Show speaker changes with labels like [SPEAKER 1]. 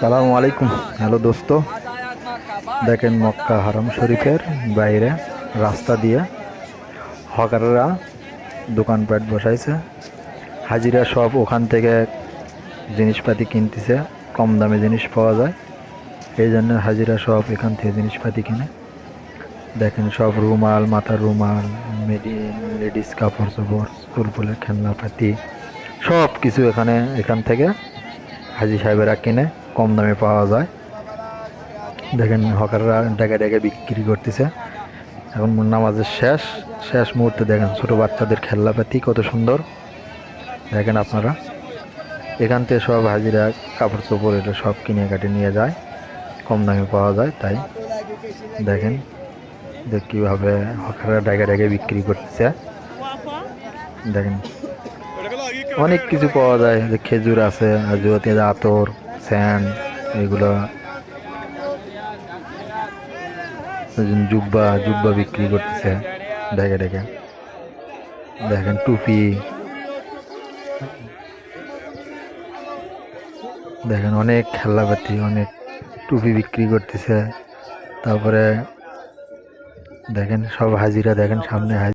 [SPEAKER 1] সালামু আলাইকুম। হ্যালো দোস্ত, দেখেন মক্কা হারাম শরীফের বাইরে রাস্তা দিয়ে হকাররা দোকানপাট বসাইছে। হাজিরা সব ওখান থেকে জিনিসপাতি কিনতেছে, কম দামে জিনিস পাওয়া যায়। এই জন্য হাজিরা সব এখান থেকে জিনিসপাতি কিনে। দেখেন সব রুমাল, মাথার রুমাল, মেডি, লেডিস কাপড় চোপড় ফুলফুলের খেলনাপাতি সব কিছু এখানে, এখান থেকে হাজি সাহেবেরা কিনে। কম দামে পাওয়া যায়। দেখেন হকাররা ডেকে ডেকে বিক্রি করতেছে। এখন নামাজের শেষ শেষ মুহূর্তে দেখেন ছোট বাচ্চাদের খেলনাপাতি কত সুন্দর। দেখেন আপনারা। এখান থেকে সব হাজিরা, কাপড় চোপড় এটা সব কিনে কাটে নিয়ে যায়। কম দামে পাওয়া যায়, তাই। দেখেন যে কীভাবে হকাররা ডেকে ডেকে বিক্রি করতেছে। দেখেন। অনেক কিছু পাওয়া যায়, যে খেজুর আছে আর যুবতী আতর স্যান্ড এগুলো। জুব্বা জুব্বা বিক্রি করতেছে ডেকে ডেকে দেখেন, টুপি। দেখেন, অনেক খেলনাপাতি অনেক টুপি বিক্রি করতেছে। তারপরে দেখেন, সব হাজিরা দেখেন, সামনে